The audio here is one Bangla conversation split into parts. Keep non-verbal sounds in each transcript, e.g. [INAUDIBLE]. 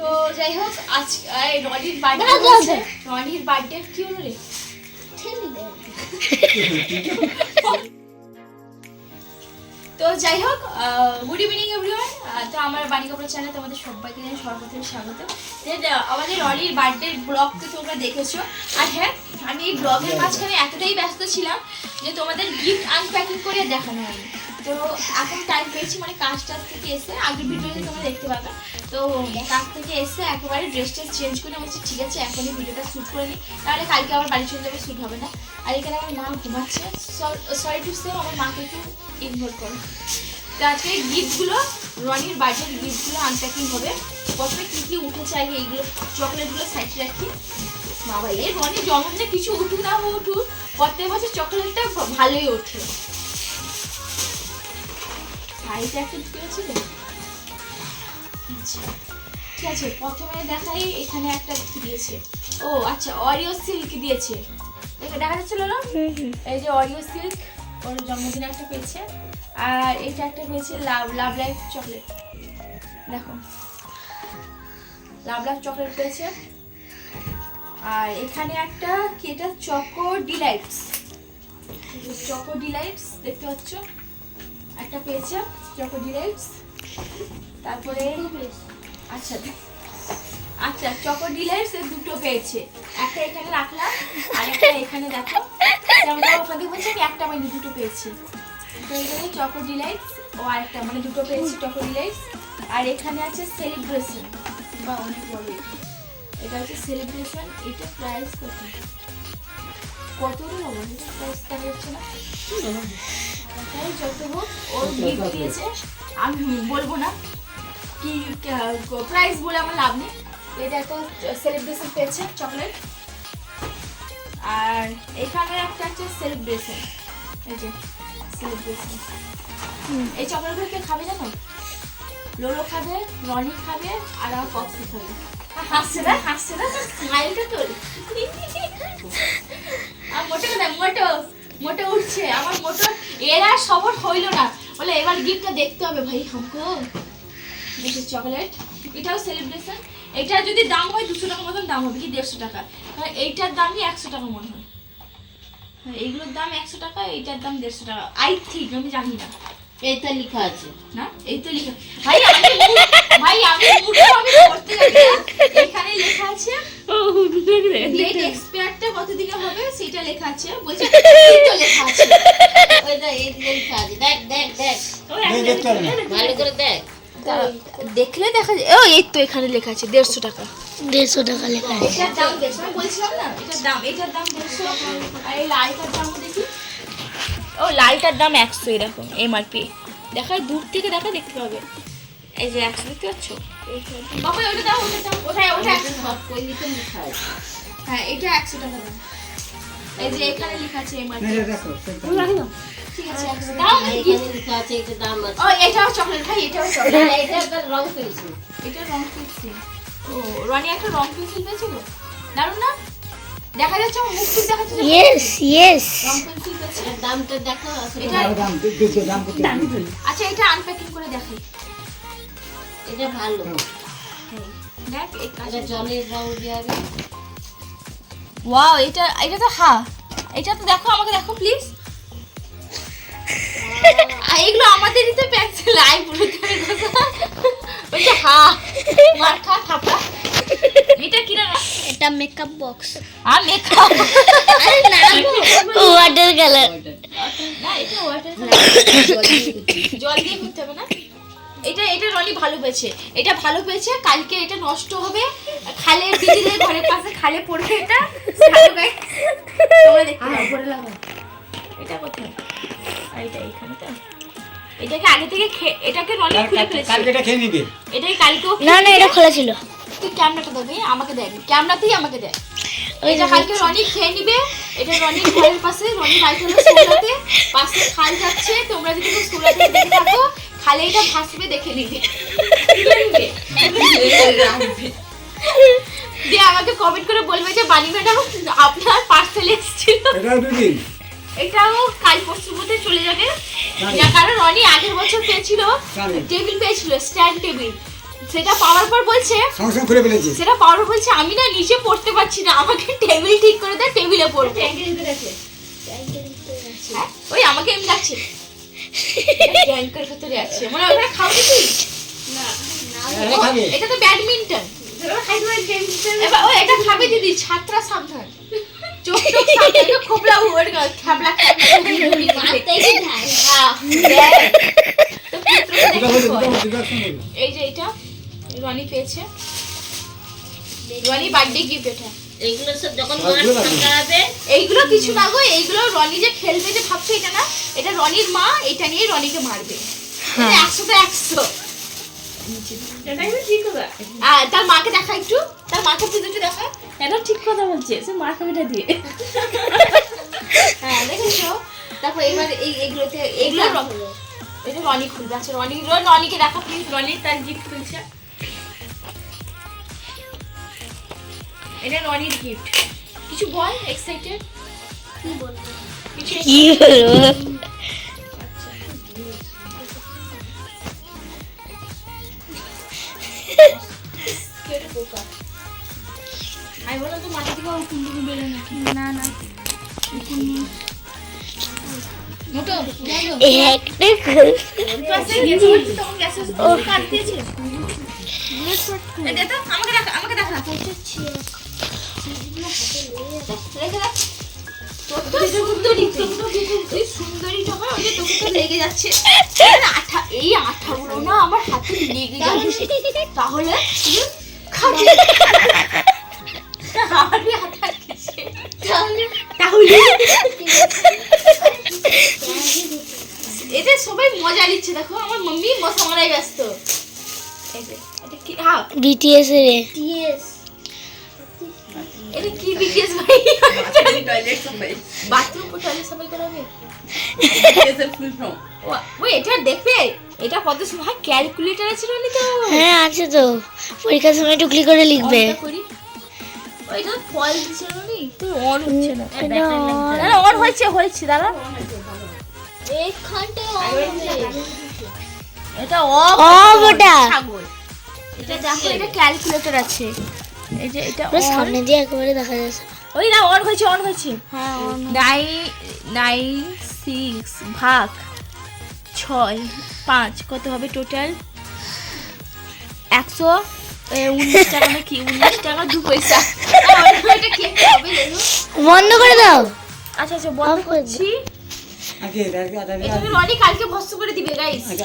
তো যাই হোক আজ বার্থডে কি হলো তো যাই হোক গুড ইভিনিং, এভরিওয়ান। তো আমার বাণী কাপড় চ্যানেলে তোমাদের সবাইকে জানাই সর্বপ্রথম স্বাগত আমাদের রনির বার্থডে ব্লগ তো তোমরা দেখেছ। আর হ্যাঁ আমি এই ব্লগের মাঝখানে এতটাই ব্যস্ত ছিলাম যে তোমাদের গিফট আনপ্যাকিং করে দেখানো হয়নি। তো এখন টাইম পেয়েছি মানে কাজ টাজ থেকে এসে, আগের ভিডিওতে তোমরা দেখতে পাবে। তো কাজ থেকে এসে একেবারে ড্রেস ড্রেসটা চেঞ্জ করে আমি ঠিক আছে, এখনই ভিডিওটা শ্যুট করে নিই তাহলে কালকে আবার বাড়ি চলে যাবে শ্যুট হবে না। আর এখানে আমার মা ঘুমাচ্ছে। সরি টু সে আমার মাকে একটু ইগনোর করো। তো আজকে গিফটগুলো, রনির বার্থডের গিফটগুলো আনপ্যাকিং হবে। প্রথমে কী কী উঠেছে আগে এইগুলো, চকলেটগুলো সাইডে রাখি। বাবা এই রনির জন্মদিনে কিছু উঠুক না উঠুক। প্রত্যেক বছর চকলেটটা ভালোই ওঠে। একটা ঢুকে আছে আচ্ছা ঠিক আছে প্রথমে দেখাই এখানে একটা দিয়েছে? ও আচ্ছা অরিও সিল্ক দিয়েছে। দেখা যাচ্ছিল না? এই যে অরিও সিল্ক ওর জন্মদিনে একটা পেয়েছে। আর এটা একটা পেয়েছে লাভ লাভ লাইফ চকলেট দেখো লাভ লাইফ চকলেট পেয়েছে। আর এখানে একটা কি এটা? চকো ডিলাইটস চকো ডিলাইটস দেখতে পাচ্ছ? একটা পেয়েছে। চকো ডিলাইটস তারপরে আচ্ছা আচ্ছা চকো ডিলাইটস এর দুটো পেয়েছে। একটা এখানে রাখলাম আর একটা এখানে দেখো। যেমন ওখানে বলছে আমি একটা পাইনি দুটো পেয়েছি। তো এখানে চকো ডিলাইটস ও আরেকটা মানে দুটো পেয়েছি চকো ডিলাইটস। আর এখানে আছে সেলিব্রেশন বা অনেক বড় এটা। হচ্ছে সেলিব্রেশন এটা প্রাইস কত? কত রে প্রাইস দেখা যাচ্ছে না? যত ওর গিফট দিয়েছে, আমি বলব না কি প্রাইস বলে আমার লাভ নেই। এটা একটা সেলিব্রেশন পেয়েছে চকলেট আর এখানে একটা আছে সেলিব্রেশন এই যে সেলিব্রেশন এই চকলেটগুলো কে খাবে জানো? লোলো খাবে রনি খাবে, আর আমার পপসি খাবে। হাসছে না হাসছে না? স্মাইলটা তোর। আর মোটো না মোটো মোটো উঠছে আমার মোটো এর আর সবর হইল না। বলে এবার গিফটটা দেখতে হবে ভাই হামকো। দিস চকলেট এটাও সেলিব্রেশন এটা যদি দাম হয় দুশো টাকা মতন দাম হবে কি দেড়শো টাকা? কারণ এইটার দামই একশো টাকা মনে হয়। হ্যাঁ, এইগুলোর দাম একশো টাকা এইটার দাম দেড়শো টাকা। আই থিঙ্ক আমি জানি না। এইটা লেখা আছে। না? এই তো লেখা ভাই আমি ভাই আমি মূর্খ আমি পড়তে জানি এখানে লেখা আছে ডেট এক্সপায়ারটা হবে? সেটা লেখা আছে। বলছে এই তো লেখা আছে। ওইটা এইটা লেখা আছে। দেখ দেখ দেখ। ভালো করে দেখলে দেখা যায় ও এই তো এখানে লেখা আছে দেড়শো টাকা। দেড়শো টাকা লেখা আছে। এটার দাম দেড়শো বলছিলাম না এটার দাম এটার দাম দেড়শো। আর এই লাইটার দাম ও লালটার দাম একশো এরকম এমআরপি দেখা দূর থেকে দেখা দেখতে পাবে। এই যে একশো দেখতে পাচ্ছ? বাবা ওটা দাও ওটা দাও। ওটা ওটা একশো। হ্যাঁ এটা একশো টাকা দাম। এই যে এখানে লেখা আছে এমআরপি এটা দেখো সেটা। ঠিক আছে একশো। লেখা এটা দাম আছে ও এটাও চকলেট ভাই এটাও চকলেট। [LAUGHS] এটা তার রং পেয়েছি এটা রং পেন্সিল। ও রনি একটা রং পেন্সিল পেয়েছিল? দারুণ না? দেখা যাচ্ছে আমার মুখ টুক দেখা যাচ্ছে ইয়েস ইয়েস দামটা দেখো আসলে এটা- দাম দাম কত আচ্ছা এটা আনপ্যাকিং করে দেখাই। এটা ভালো। দেখ এটা জলের রং দেওয়া ওয়াও এটা এটা তো হা এটা তো দেখো আমাকে দেখো প্লিজ এগুলো আমাদেরই তো পেন্সিল আই বলে বলছে হা মার খা থাপা। এটা কি না এটা মেকআপ বক্স আর মেকআপ ওয়াটার কালার না এটা ওয়াটার [LAUGHS] জল দিয়ে করতে হবে। না? এটা এটা রনি ভালো পেয়েছে। এটা ভালো পেয়েছে কালকে এটা নষ্ট হবে। খালে দিদিদের ঘরের পাশে খালে পড়বে এটা। তোমরা দেখতে পরে লাগাও। এটা কোথায় আর এটা এখানে এটাকে আগে থেকে খে- এটাকে রনি খুলে ফেলেছে। কালকে এটা খেয়ে নিবে। এটাই কালকে না না এটা খোলা ছিল। ক্যামেরাটা দেবে আমাকে দেয় ক্যামেরাতেই আমাকে দেয় ওই এটা কালকে রনি খেয়ে নিবে এটা রনির ঘরের পাশে রনি বাড়ি হলো পাশে খাল যাচ্ছে তোমরা যদি সোলাতে দেখে থাকো খালে এটা ভাসবে দেখে নিবে। দিয়ে আমাকে কমেন্ট করে বলবে যে বানি ম্যাডাম আপনার পার্সেল এসেছিল। এটাও কাল পরশুর মধ্যে চলে যাবে। না কারণ রনি আগের বছর পেয়েছিল টেবিল পেয়েছিল স্ট্যান্ড টেবিল সেটা পাওয়ার পর বলছে সঙ্গে সঙ্গে খুলে ফেলেছি। সেটা পাওয়ার পর বলছে আমি না নিচে পড়তে পারছি না আমাকে টেবিল ঠিক করে দেয় টেবিলে পড়ব। হ্যাঁ? ওই আমাকে এমনি লাগছে ট্যাঙ্কের ভেতরে আছে। মানে ওখানে খাওয়া কি? এটা খাবে। এটা তো ব্যাডমিন্টন এবার ও এটা খাবে দিদি ছাত্রা সাবধান। চোখ সাবধান খোবলা খাবলা বলি। এই যে এটা। রনি পেয়েছে। রনি বার্থডে গিফট এটা। এইগুলো সব যখন সবগুলো মাঠ রাখব। হ্যাঁ। হবে এইগুলো কিছু না গো এইগুলো রনি যে খেলবে যে ভাবছে এটা না এটা রনির মা এটা নিয়ে রনিকে মারবে। একশো তো একশো। তার মাকে দেখা একটু তার মাকে তুই দুটো দেখা। এটা ঠিক কথা বলছে সে মার খাবিটা দিয়ে। হ্যাঁ দেখেছ? তারপর এবার এই এগুলোতে এগুলো এটা রনি খুলবে। আচ্ছা রনি রনিকে দেখা প্লিজ রনি তার গিফট খুলছে এটা রনির গিফট কিছু বল এক্সাইটেড কি বলব? কি বলব? আমি বললাম তো মাথা থেকে ওর কুন্ডুকুন্ডু বেরো নাকি? না না। মোটো একটা দেখা আমাকে দেখা। তাহলে এতে সবাই মজা নিচ্ছে দেখো আমার মাম্মি মশা মারাই ব্যস্ত BTS এর বাথরুম ও টয়লেট ওই এটা দেখবে? এটা কত সময় হ্যাঁ ক্যালকুলেটর আছে নি তো হ্যাঁ আছে তো। পরীক্ষার সময় টুকলি করে লিখবে। ওইটা ফল দিছে নি তো অন হচ্ছে না। অন হয়েছে হয়েছে দাদা এটা অফ ওটা। এটা দেখো এটা ক্যালকুলেটর আছে। এই যে এটা সামনে দিয়ে একেবারে দেখা যাচ্ছে। ওই না অন হয়েছে অন হয়েছে। হ্যাঁ নাইন নাইন সিক্স ভাগ ছয় পাঁচ কত হবে টোটাল একশো উনিশ টাকা না কি? উনিশ টাকা দু পয়সা। কি হবে বন্ধ করে দাও। আচ্ছা আচ্ছা বন্ধ করছি। কালকে ভস্ত করে দিবে গাইস এটা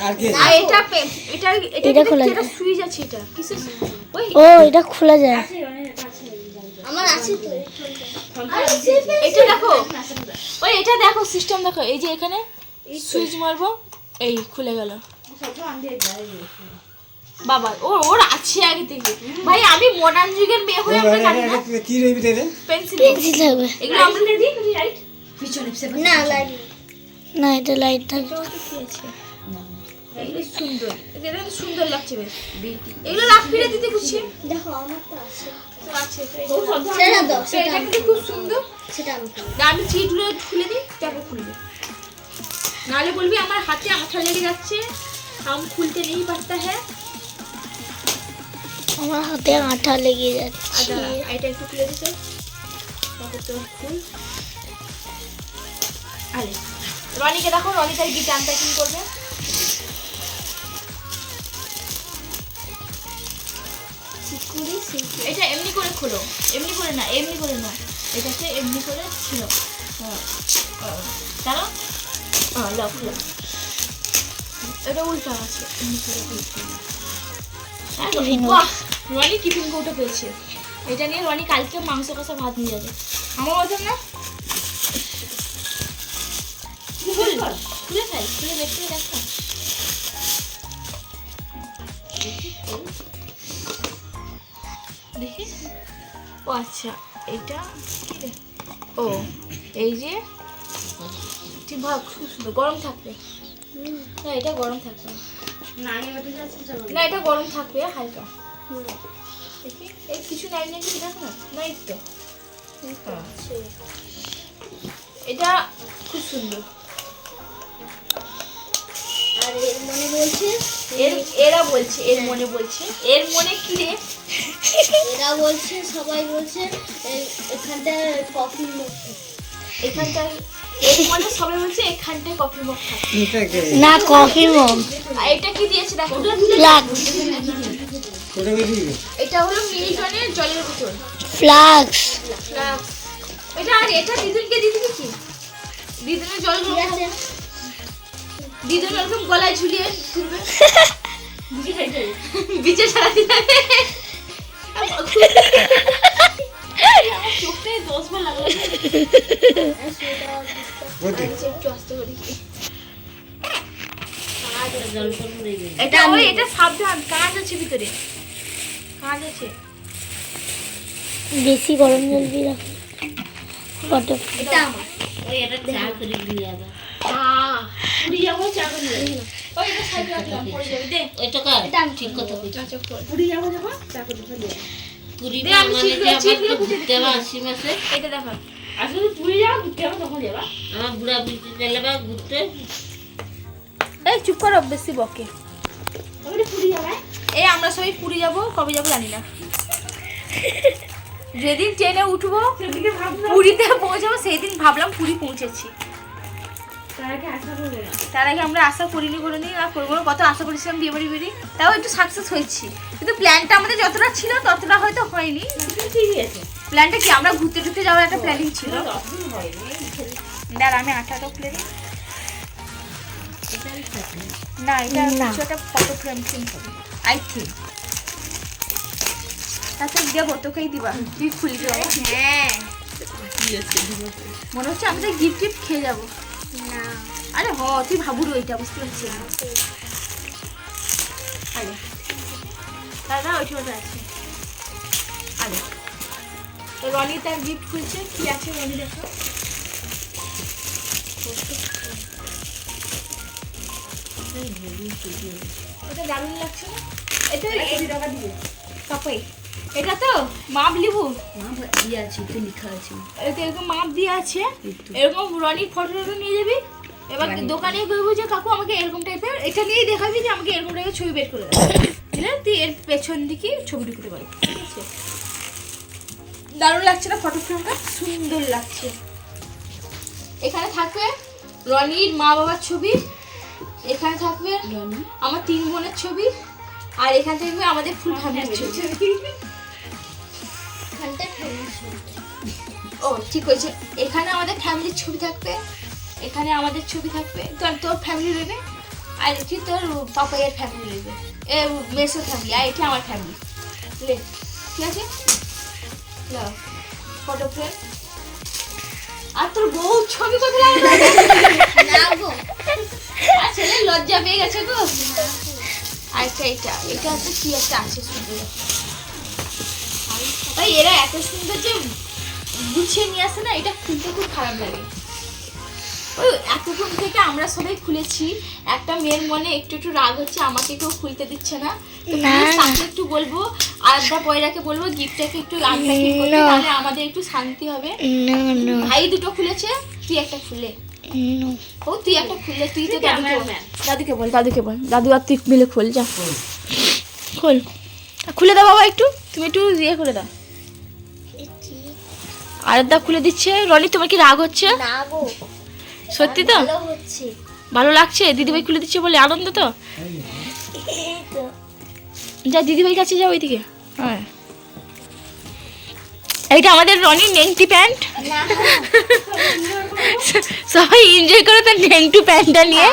এটা এটা। সুইচ আছে এটা। কিসের ও এটা খোলা যায়। আমার আছে তো এটা দেখো। ওই এটা দেখো সিস্টেম দেখো এই যে এখানে সুইচ মারবো এই খুলে গেল। বাবা ও ওর আছে আগে থেকে। ভাই আমি মডার্ন যুগের মেয়ে হয়ে আমরা জানি না। কি রইবি তাইলে পেন্সিল পেন্সিল থাকবে এগুলো আমরা না লাইট না এটা লাইট থাকবে। এগুলো সুন্দর। সুন্দর লাগছে বেশ। এগুলো লাখ ফিরে দিতে খুশি? দেখো আমার তো আছে তো আছে তো সেটা দাও তো এটা কিন্তু খুব সুন্দর। সেটা আমি আমি চিটগুলো খুলে দিই তারপর খুলবে নাহলে বলবি আমার হাতে আঠা লেগে যাচ্ছে। हम খুলতে নেই পারতা হ্যাঁ। আমার হাতে আঠা লেগে যাচ্ছে। আচ্ছা এটা একটু খুলে দিতে। তারপর আরে রনিকে দেখো রনি তার গিটার আনপ্যাকিং করবে? চিকুরি এটা এমনি করে খোলো। এমনি করে না এমনি করে না এটাকে এমনি করে ছিল। হ্যাঁ। লাভ এটা উল্টা আছে এমনি করে হ্যাঁ, বাহ! রনি টিফিন কৌটো পেয়েছে। এটা নিয়ে রনি কালকে মাংস কষা ভাত নিয়ে যাবে। আমার মতন না? খুল ফেল খুলে করে দেখো। দেখি। ও আচ্ছা এটা কি রে? ও এই যে ঠিক ভাব খুব সুন্দর। গরম থাকবে। না এটা গরম থাকবে না। এটা গরম থাকবে হালকা। দেখি এই কিছু নাই না কিছু দেখো না? নাই তো। হ্যাঁ। এটা খুব সুন্দর। আর এর মনে বলছে? এর এরা বলছে এর মনে বলছে। এর মনে কি রে? এরা বলছে সবাই বলছে এখানটা কফি এর মনে সবাই বলছে এখানটায় কফি মগ না কফি মগ এটা কি দিয়েছে দেখো? এটা হলো মিল্টনের জলের বোতল। ফ্লাক্স। ফ্লাস্ক। এটা আর এটা দিদুনকে কি? দিদুনের জল আছে। দিদুন গলায় ঝুলিয়ে বিচে [LAUGHS] সারা দিন। এটা ওই এটা সাবধান কাজ আছে ভিতরে। কাজ আছে। বেশি গরম জল দিয়ে রাখ। কত? এটা আমার। চা করে। ওই এটা যাবে। পুরী যাব চা করে চুপ করো বেশি বকে এই, আমরা সবাই পুরী যাব, কবে যাব জানি না। যেদিন ট্রেনে উঠবো, পুরীতে পৌঁছাবো সেই দিন ভাবলাম পুরী পৌঁছেছি। তার আগে আশা করব না তার আগে আমরা আশা করিনি কোনোদিন আর করব। কত আশা করেছিলাম বিয়ে বাড়ি বেরিয়ে তাও একটু সাকসেস হয়েছি। কিন্তু প্ল্যানটা আমাদের যতটা ছিল ততটা হয়তো হয়নি। ঠিকই আছে প্ল্যানটা কি আমরা ঘুরতে টুরতে যাওয়ার একটা প্ল্যানিং ছিল। দাঁড়া আমি খুলে দিই না এটা কিছু একটা ফটো ফ্রেম ফ্রেম হবে। আই থিঙ্ক তাতে দেবো তোকেই দিবা। তুই। হ্যাঁ। মনে হচ্ছে আমি তো গিফট টিফট খেয়ে যাব। না। আরে হ তুই ভাবুর ওইটা বুঝতে পারছি না। আরে। দাদা ওইটা ওটা আছে। আরে। তো রনি তার গিফট খুলছে। কি আছে রনি দেখো। ওটা দারুণ লাগছে না? এটা টাকা কাপাই এটা তো মাপ লিবু। ইয়ে আছে তো লেখা আছে। এরকম মাপ দিয়ে আছে। এরকম রনির ফটো টটো নিয়ে যাবি? এবার দোকানে বলব যে কাকু আমাকে এরকম টাইপের এটা নিয়েই দেখাবি যে আমাকে এরকম টাইপের ছবি বের করে বুঝলে? তুই এর পেছন দিকে ছবি ঢুকতে পারবি ঠিক আছে? দারুণ লাগছে না ফটো ফ্রেমটা সুন্দর লাগছে। এখানে থাকবে রনির মা বাবার ছবি এখানে থাকবে আমার তিন বোনের ছবি আর এখানে থাকবে আমাদের ফুল ফ্যামিলির ছবি। ও ঠিক হয়েছে। এখানে আমাদের ফ্যামিলির ছবি থাকবে এখানে আমাদের ছবি থাকবে। তোর তোর ফ্যামিলি রয়েবে আর এটি তোর পাপাইয়ের ফ্যামিলি রয়েবে এ মেসোর ফ্যামিলি আর এটি আমার ফ্যামিলি লে ঠিক আছে? ফটো ফ্রেম আর তোর বউ ছবি কোথায় লাগবে না গো আর ছেলে লজ্জা পেয়ে গেছে গো। আচ্ছা এটা এটা হচ্ছে কি একটা আছে সুন্দর এরা এত সুন্দর যে গুছিয়ে নিয়ে আসে না এটা খুলতে খুব খারাপ লাগে। ওই এতক্ষণ থেকে আমরা সবাই খুলেছি। একটা মেয়ের মনে একটু একটু রাগ হচ্ছে আমাকে কেউ খুলতে দিচ্ছে না। তাকে একটু বলব আলাদা পয়রাকে বলব গিফটটাকে একটু আনপ্যাকিং করতে। তাহলে আমাদের একটু শান্তি হবে। ভাই দুটো খুলেছে তুই একটা খুলে। ও তুই একটা খুললে তুই তো দাদুকে বল। দাদুকে বল দাদু আর তুই মিলে খোল যা। খোল। খুলে। দাও বাবা একটু। তুমি একটু ইয়ে করে দাও। আরেকদা খুলে দিচ্ছে। রনি তোমার কি রাগ হচ্ছে? না গো। সত্যি তো? ভালো লাগছে? দিদিভাই খুলে দিচ্ছে বলে আনন্দ তো? যা দিদিভাই কাছে যাও ওইদিকে। হ্যাঁ। এইটা আমাদের রনির নেংটি প্যান্ট। সবাই এনজয় করে তার নেংটু প্যান্টটা নিয়ে।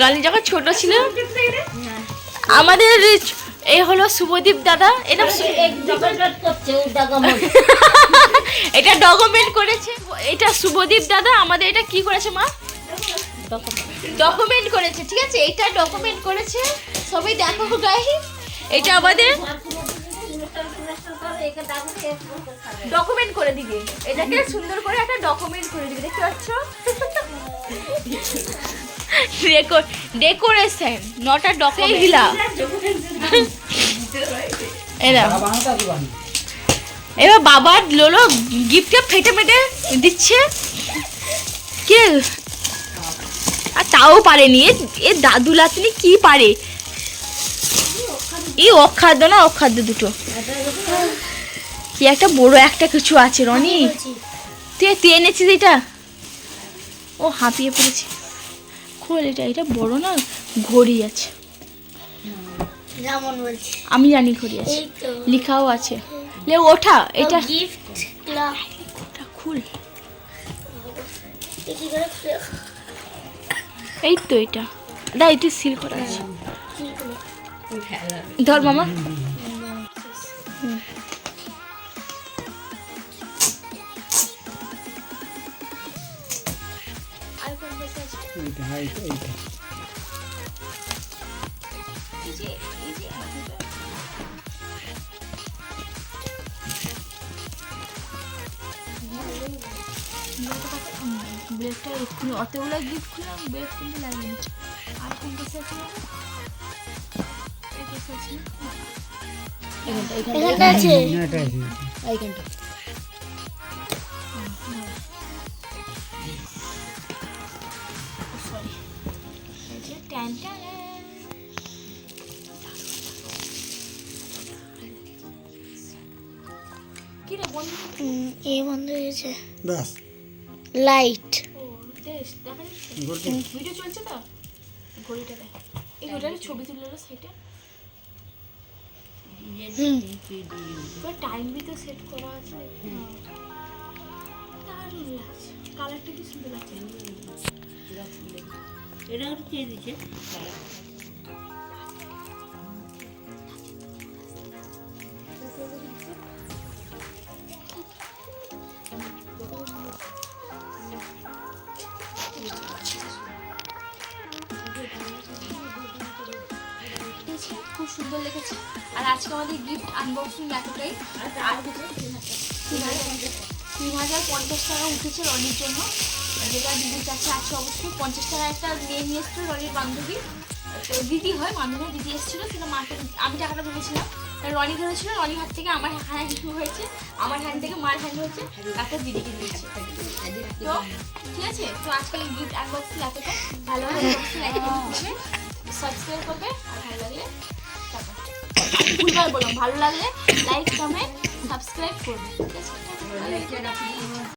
রনি যখন ছোট ছিল আমাদের এই হলো শুভদীপ দাদা। এটা [LAUGHS] ডকাডক করছে ও ডাগামন এটা ডকুমেন্ট করেছে। এটা শুভদীপ দাদা আমাদের এটা কি করেছে মা? ডকুমেন্ট করেছে ঠিক আছে? এটা ডকুমেন্ট করেছে। সবাই দেখো গাই এটা আমাদের ডকুমেন্ট করে দিবে। এটাকে সুন্দর করে একটা ডকুমেন্ট করে দিবে দেখতে পাচ্ছ? ডেকোরেশন নট আ ডকুমেন্ট এরা বাংলা দিবানি এবার বাবার লোলো গিফটটা ফেটে ফেটে দিচ্ছে। কে? আর তাও পারেনি। এ দাদু লাতনি কি পারে? এই অখাদ্য না অখাদ্য দুটো। কি একটা বড় একটা কিছু আছে রনি। তুই তুই এনেছিস এটা? ও হাঁপিয়ে পড়েছে। খোল এটা এটা বড় না ঘড়ি আছে। আমি জানি ঘড়ি আছে। লেখাও আছে। লে ওঠা এটা গিফট ওটা খুল। এই তো এটা। দা এটা সিল করা আছে। ধর মামা। এইটা হ্যাঁ এইটা। এক্ষুনি অতগুলো গিফট খুললাম ব্রেড কিন্তু লাগেনি। আর কোন আছে? এখানটা কি রে বন্ধু? বন্ধ হয়েছে ব্যাস। লাইট ও দেখ দেখা যাচ্ছে ঘড়িটা ভিডিও চলছে তো? ঘড়িটা দেখ। এই ঘড়িটার ছবি তুলে সাইডে হুম টাইম তো সেট করা আছে। দারুণ লাগছে। কালারটা কি সুন্দর লাগছে। এটা খেয়ে দিচ্ছে তিন হাজার পঞ্চাশ টাকা উঠেছে রনির জন্য। যেটা দিদির কাছে আছে অবশ্যই। পঞ্চাশ টাকা একটা নিয়ে নিয়ে এসেছিল রনির বান্ধবী। দিদি হয় বান্ধবী দিদি এসেছিল, সেটা মাকে আমি টাকাটা ভেবেছিলাম। রনি ধরেছিল রনির হাত থেকে আমার হ্যান্ড হয়েছে, আমার হ্যান্ড থেকে মার হ্যান্ড হয়েছে, একটা দিদিকে দিয়েছে। তো ঠিক আছে, তো আজকে গিফট আনবক্সিং এতটা ভালো ভালো সাবস্ক্রাইব করবে আর ভালো লাগলে ভুলবার বললাম, ভালো লাগলে লাইক কমেন্ট সাবস্ক্রাইব করবে।